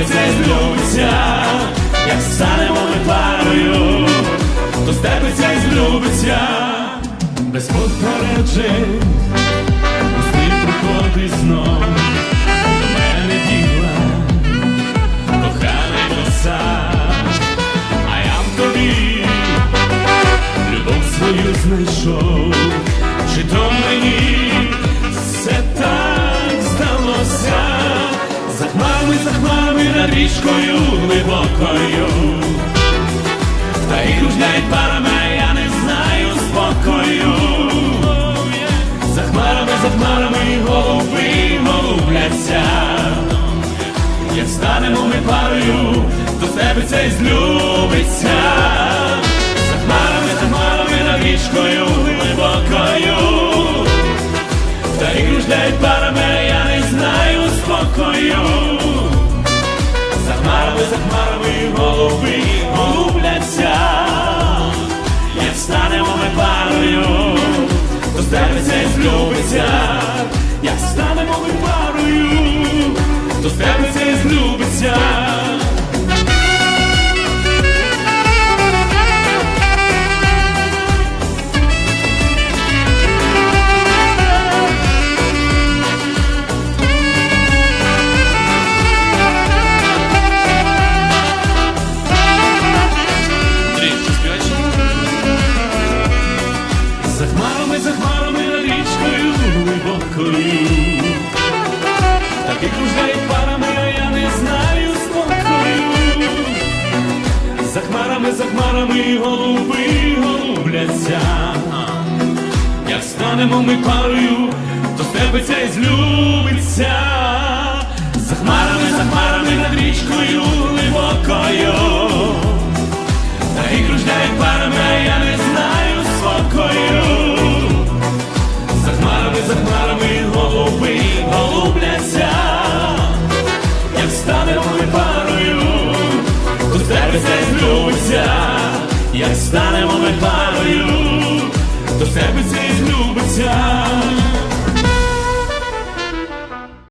степиться і злюбиться, як станемо ми парою, то степиться і злюбиться, без попереджень, пустий приходить знов, до мене діла, коханий коса, а я в тобі. Любов свою знайшов, чи то мені все так здалося, за хмарами, за над річкою глибокою, та і кружляють парами, я не знаю спокою. За хмарами, за хмарами голуби голубляться, як станемо ми парою, то степиться і злюбиться. За хмарами, за хмарами над річкою глибокою, та і кружляють парами, я не знаю спокою. То степиться хмарами, голуби голубляться Як станемо ми парою, то степиться і злюбиться степиться злюбиться, як станемо ми парою, то і злюбиться.